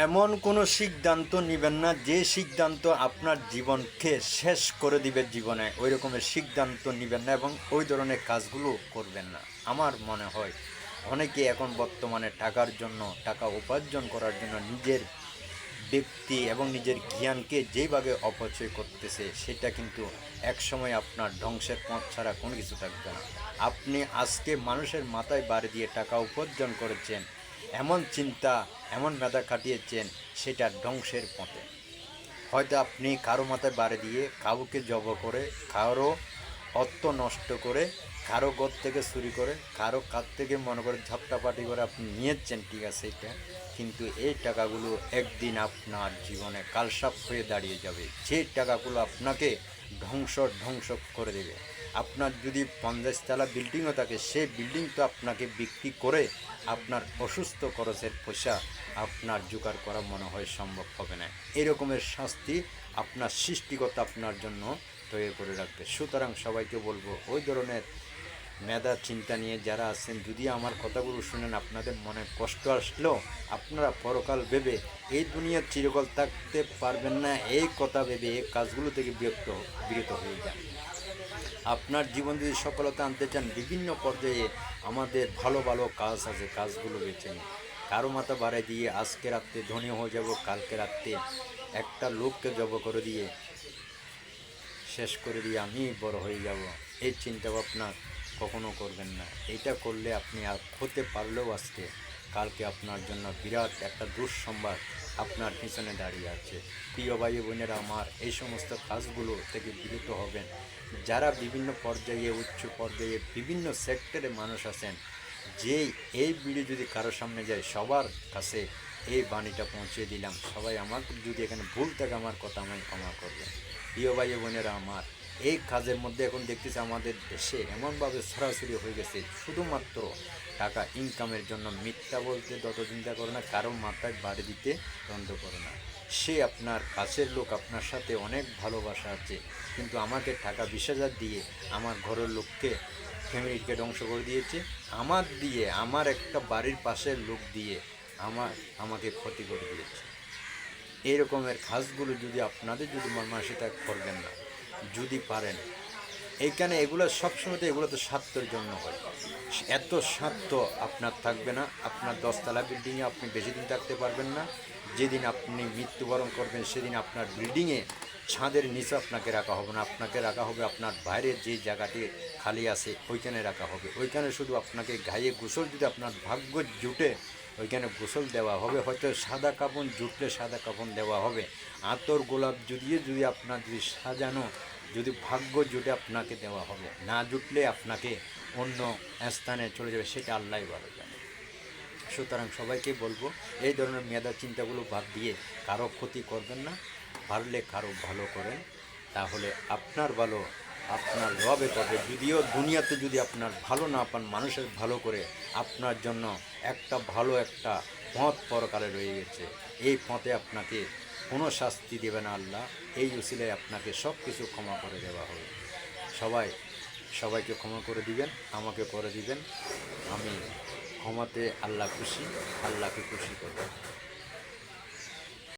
এমন কোনো সিদ্ধান্ত নেবেন না, যে সিদ্ধান্ত আপনার জীবনকে শেষ করে দিবে জীবনে ওই রকমের সিদ্ধান্ত নেবেন না এবং ওই ধরনের কাজগুলো করবেন না। আমার মনে হয়, অনেকে এখন বর্তমানে টাকার জন্য, টাকা উপার্জন করার জন্য নিজের ব্যক্তি এবং নিজের জ্ঞানকে যেভাবে অপচয় করতেছে, সেটা কিন্তু একসময় আপনার ধ্বংসের পথ ছাড়া কোনো কিছু থাকবে না। আপনি আজকে মানুষের মাথায় বাড়ি দিয়ে টাকা উপার্জন করেছেন এমন চিন্তা, এমন মেধা খাটিয়েছেন সেটা ধ্বংসের পথে। হয়তো আপনি কারও মাথায় বাড়ি দিয়ে কাউকে জব করে, কারও অর্থ নষ্ট করে, কারও ঘর থেকে চুরি করে, কারও কাছ থেকে মনে করে ঝাপটাপাটি করে আপনি নিয়েছেন, ঠিক আছে এটা? কিন্তু এই টাকাগুলো একদিন আপনার জীবনে কালসাপ হয়ে দাঁড়িয়ে যাবে। যে টাকাগুলো আপনাকে ধ্বংস ধ্বংস করে দেবে। আপনার যদি পঞ্চাশতলা বিল্ডিংও থাকে সেই বিল্ডিং তো আপনাকে বিক্রি করে আপনার অসুস্থ খরচের পয়সা আপনার জোগাড় করা মনে হয় সম্ভব হবে না। এরকমের শাস্তি আপনার সৃষ্টিগত আপনার জন্য তৈরি করে রাখবে। সুতরাং সবাইকে বলব, ওই ধরনের মেধা চিন্তা নিয়ে যারা আছেন, যদি আমার কথাগুলো শুনেন, আপনাদের মনে কষ্ট আসলেও আপনারা পরকাল ভেবে এই দুনিয়ার চিরকাল থাকতে পারবেন না, এই কথা ভেবে এই কাজগুলো থেকে বিরক্ত বিরত হয়ে যান। আপনার জীবন যদি সফলতা আনতে চান, বিভিন্ন পর্যায়ে আমাদের ভালো ভালো কাজ আছে, কাজগুলো বেছে নিন। কারও মাথা বাড়াই দিয়ে আজকে রাত্রে ধনী হয়ে যাব, কালকে রাত্রে একটা লোককে জব করে দিয়ে শেষ করে দিয়ে আমি বড় হয়ে যাব। এই চিন্তা ভাবনা কখনো করবেন না। এটা করলে আপনি আর হতে পারলেও আজকে, কালকে আপনার জন্য বিরাট একটা দুঃসংবাদ। আপনার পিছনে দাঁড়িয়ে আছে। প্রিয় ভাই বোনেরা, আমার এই সমস্ত কাজগুলো থেকে বিরত হবেন। যারা বিভিন্ন পর্যায়ে, উচ্চ পর্যায়ে, বিভিন্ন সেক্টরে মানুষ আছেন যে এই ভিডিও যদি কারও সামনে যায়, সবার কাছে এই বাণীটা পৌঁছে দিলাম। সবাই আমার যদি এখানে ভুল থাকে, আমার কথা আমায় ক্ষমা করবেন। প্রিয় ভাই বোনেরা, আমার এই কাজের মধ্যে এখন দেখতেছি আমাদের দেশে এমনভাবে সরাসরি হয়ে গেছে, শুধুমাত্র টাকা ইনকামের জন্য মিথ্যা বলতে যত চিন্তা করে না, কারও মাথায় বাড়ি দিতে বন্ধ করে না। সে আপনার কাছের লোক, আপনার সাথে অনেক ভালোবাসা আছে, কিন্তু আমাকে টাকা বিশ দিয়ে আমার ঘরের লোককে, ফ্যামিলিকে ধ্বংস করে দিয়েছে। আমার দিয়ে, আমার একটা বাড়ির পাশের লোক দিয়ে আমার, আমাকে ক্ষতি করে দিয়েছে। এই রকমের কাজগুলো যদি আপনাদের যদি মর্মাসিতা করবেন না যদি পারেন। এইখানে এগুলো সবসময় তো এগুলো তো স্বার্থের জন্য হয়। এত স্বার্থ আপনার থাকবে না। আপনার দশতলা বিল্ডিংয়ে আপনি বেশি দিন থাকতে পারবেন না। যেদিন আপনি মৃত্যুবরণ করবেন, সেদিন আপনার বিল্ডিংয়ে ছাদের নিচে আপনাকে রাখা হবে না। আপনাকে রাখা হবে আপনার বাইরের যে জায়গাটি খালি আছে, ওইখানে রাখা হবে। ওইখানে শুধু আপনাকে গায়ে গোসল যদি আপনার ভাগ্য জুটে ওইখানে গোসল দেওয়া হবে, হয়তো সাদা কাপড় জুটলে সাদা কাপড় দেওয়া হবে। আতর গোলাপ জুড়িয়ে যদি আপনার যদি সাজানো, যদি ভাগ্য জুটে আপনাকে দেওয়া হবে, না জুটলে আপনাকে অন্য স্থানে চলে যাবে, সেটা আল্লাহ ভালো জানে। সুতরাং সবাইকে বলব, এই ধরনের মেধা চিন্তাগুলো বাদ দিয়ে কারও ক্ষতি করবেন না, পারলে কারও ভালো করেন, তাহলে আপনার ভালো আপনার রবে পাবে যদিও দুনিয়াতে যদি আপনার ভালো না পান, মানুষের ভালো করে আপনার জন্য একটা ভালো একটা পথ পরকালে রয়ে গেছে। এই পথে আপনাকে কোনো শাস্তি দেবে না আল্লাহ। এই উসিলায় আপনাকে সব কিছু ক্ষমা করে দেওয়া হবে। সবাই, সবাইকে ক্ষমা করে দিবেন, আমাকে করে দিবেন। আমি ক্ষমাতে আল্লাহ খুশি, আল্লাহকে খুশি করবেন